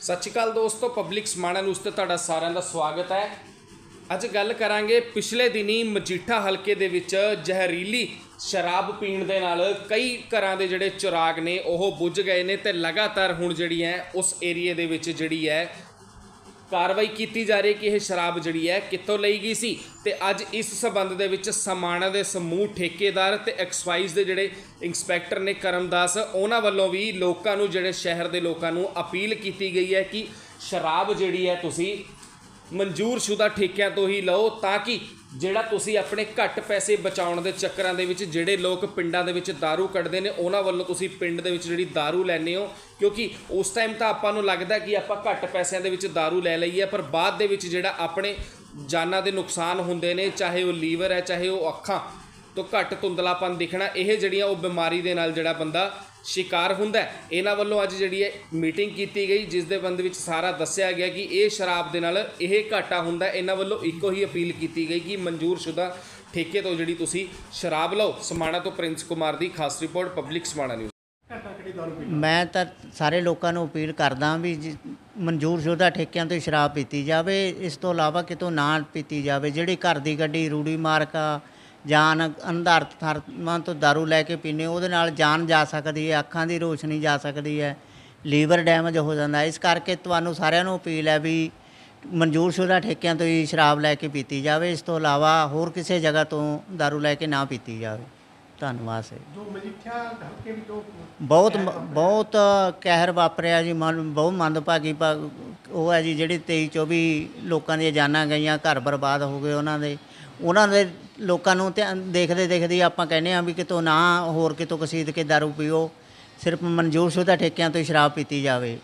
ਸਤਿ ਸ਼੍ਰੀ ਅਕਾਲ ਦੋਸਤੋ public Samana news ਤੇ ਤੁਹਾਡਾ ਸਾਰਿਆਂ ਦਾ ਸਵਾਗਤ ਹੈ। ਅੱਜ ਗੱਲ ਕਰਾਂਗੇ ਪਿਛਲੇ ਦਿਨੀ ਮਜੀਠਾ ਹਲਕੇ ਦੇ ਵਿੱਚ ਜ਼ਹਿਰੀਲੀ ਸ਼ਰਾਬ ਪੀਣ ਦੇ ਨਾਲ ਕਈ ਘਰਾਂ ਦੇ ਜਿਹੜੇ ਚਿਰਾਗ ਨੇ, ਉਹ ਬੁੱਝ ਗਏ ਨੇ ਤੇ ਲਗਾਤਾਰ ਹੁਣ ਜਿਹੜੀ ਹੈ ਉਸ ਏਰੀਏ ਦੇ ਵਿੱਚ ਜਿਹੜੀ ਹੈ ਕਾਰਵਾਈ ਕੀਤੀ ਜਾ ਰਹੀ ਹੈ ਕਿ ਇਹ ਸ਼ਰਾਬ ਜਿਹੜੀ ਹੈ ਕਿੱਥੋਂ ਲਈ ਗਈ ਸੀ ਤੇ ਅੱਜ ਇਸ ਸਬੰਧ ਦੇ ਵਿੱਚ ਸਮਾਣਾ ਦੇ ਸਮੂਹ ਠੇਕੇਦਾਰ ਤੇ ਐਕਸਾਈਜ਼ ਦੇ ਜਿਹੜੇ ਇੰਸਪੈਕਟਰ ਨੇ ਕਰਮਦਾਸ, ਉਹਨਾਂ ਵੱਲੋਂ ਵੀ ਲੋਕਾਂ ਨੂੰ, ਜਿਹੜੇ ਸ਼ਹਿਰ ਦੇ ਲੋਕਾਂ ਨੂੰ ਅਪੀਲ ਕੀਤੀ ਗਈ ਹੈ ਕਿ ਸ਼ਰਾਬ ਜਿਹੜੀ ਹੈ ਤੁਸੀਂ ਮਨਜ਼ੂਰਸ਼ੁਦਾ ਠੇਕਿਆਂ ਤੋਂ ਹੀ ਲਓ ਤਾਂ ਕਿ ਜਿਹੜਾ ਤੁਸੀਂ ਆਪਣੇ ਘੱਟ ਪੈਸੇ ਬਚਾਉਣ ਦੇ ਚੱਕਰਾਂ ਦੇ ਵਿੱਚ ਜਿਹੜੇ ਲੋਕ ਪਿੰਡਾਂ ਦੇ ਵਿੱਚ दारू ਕੱਢਦੇ ਨੇ ਉਹਨਾਂ ਵੱਲੋਂ ਤੁਸੀਂ ਪਿੰਡ ਦੇ ਵਿੱਚ ਜਿਹੜੀ दारू ਲੈਂਦੇ ਹੋ ਕਿਉਂਕਿ ਉਸ ਟਾਈਮ ਤਾਂ ਆਪਾਂ ਨੂੰ ਲੱਗਦਾ ਕਿ ਆਪਾਂ ਘੱਟ ਪੈਸਿਆਂ ਦੇ ਵਿੱਚ दारू ਲੈ ਲਈਏ ਪਰ ਬਾਅਦ ਦੇ ਵਿੱਚ ਜਿਹੜਾ ਆਪਣੇ ਜਾਨਾਂ ਦੇ ਨੁਕਸਾਨ ਹੁੰਦੇ ਨੇ ਚਾਹੇ ਉਹ ਲੀਵਰ ਹੈ ਚਾਹੇ ਉਹ ਅੱਖਾਂ ਤੋਂ ਘੱਟ ਧੁੰਦਲਾਪਨ ਦਿਖਣਾ, ਇਹ ਜਿਹੜੀਆਂ ਉਹ ਬਿਮਾਰੀ ਦੇ ਨਾਲ ਜਿਹੜਾ ਬੰਦਾ ਸ਼ਿਕਾਰ ਹੁੰਦਾ ਇਹਨਾਂ ਵੱਲੋਂ ਅੱਜ ਜਿਹੜੀ ਹੈ ਮੀਟਿੰਗ ਕੀਤੀ ਗਈ, ਜਿਸ ਦੇ ਬੰਦ ਵਿੱਚ ਸਾਰਾ ਦੱਸਿਆ ਗਿਆ ਕਿ ਇਹ ਸ਼ਰਾਬ ਦੇ ਨਾਲ ਇਹ ਘਾਟਾ ਹੁੰਦਾ ਇਹਨਾਂ ਵੱਲੋਂ ਇੱਕੋ ਹੀ ਅਪੀਲ ਕੀਤੀ ਗਈ ਕਿ ਮਨਜ਼ੂਰਸ਼ੁਦਾ ਠੇਕੇ ਤੋਂ ਜਿਹੜੀ ਤੁਸੀਂ ਸ਼ਰਾਬ ਲਓ। ਸਮਾਣਾ ਤੋਂ ਪ੍ਰਿੰਸ ਕੁਮਾਰ ਦੀ ਖਾਸ ਰਿਪੋਰਟ, ਪਬਲਿਕ ਸਮਾਣਾ ਨਿਊਜ਼। ਮੈਂ ਤਾਂ ਸਾਰੇ ਲੋਕਾਂ ਨੂੰ ਅਪੀਲ ਕਰਦਾ ਵੀ ਜੀ- ਮਨਜ਼ੂਰਸ਼ੁਦਾ ਠੇਕਿਆਂ ਤੋਂ ਹੀ ਸ਼ਰਾਬ ਪੀਤੀ ਜਾਵੇ। ਇਸ ਤੋਂ ਇਲਾਵਾ ਕਿਤੋਂ ਨਾ ਪੀਤੀ ਜਾਵੇ। ਜਿਹੜੀ ਘਰ ਦੀ ਗੱਡੀ, ਰੂੜੀ ਮਾਰਕਾ ਜਾਨ ਅੰਧਾਰ ਥਰਮਾਂ ਤੋਂ दारू ਲੈ ਕੇ ਪੀਨੇ ਉਹਦੇ ਨਾਲ ਜਾਨ ਜਾ ਸਕਦੀ ਹੈ ਅੱਖਾਂ ਦੀ ਰੋਸ਼ਨੀ ਜਾ ਸਕਦੀ ਹੈ ਲੀਵਰ ਡੈਮੇਜ ਹੋ ਜਾਂਦਾ ਇਸ ਕਰਕੇ ਤੁਹਾਨੂੰ ਸਾਰਿਆਂ ਨੂੰ ਅਪੀਲ ਹੈ ਵੀ ਮਨਜ਼ੂਰਸ਼ੁਦਾ ਠੇਕਿਆਂ ਤੋਂ ਹੀ ਸ਼ਰਾਬ ਲੈ ਕੇ ਪੀਤੀ ਜਾਵੇ ਇਸ ਤੋਂ ਇਲਾਵਾ ਹੋਰ ਕਿਸੇ ਜਗ੍ਹਾ ਤੋਂ दारू ਲੈ ਕੇ ਨਾ ਪੀਤੀ ਜਾਵੇ ਧੰਨਵਾਦ ਸਰ ਜੋ ਮਜੀਠਾ ਹਲਕੇ ਵਿੱਚ ਉਹ ਬਹੁਤ ਮ- ਬਹੁਤ ਕਹਿਰ ਵਾਪਰਿਆ ਜੀ ਮਨ ਬਹੁਤ ਮੰਦਭਾਗੀ ਭਾ- ਉਹ ਹੈ ਜੀ ਜਿਹੜੇ 23 24 ਲੋਕਾਂ ਦੀਆਂ ਜਾਨਾਂ ਗਈਆਂ ਘਰ ਬਰਬਾਦ ਹੋ ਗਏ ਉਹਨਾਂ ਦੇ ਉਹਨਾਂ ਦੇ ਲੋਕਾਂ ਨੂੰ ਧਿਆਨ ਦੇਖਦੇ ਦੇਖਦੇ ਹੀ ਆਪਾਂ ਕਹਿੰਦੇ ਆ ਵੀ ਕਿਤੋਂ ਨਾ ਹੋਰ ਕਿਤੋਂ ਕਸੀਦ ਕੇ ਦਾਰੂ ਪੀਓ, ਸਿਰਫ ਮਨਜੂਰ ਸ਼ੁਦਾ ਠੇਕਿਆਂ ਤੋਂ ਹੀ ਸ਼ਰਾਬ ਪੀਤੀ ਜਾਵੇ।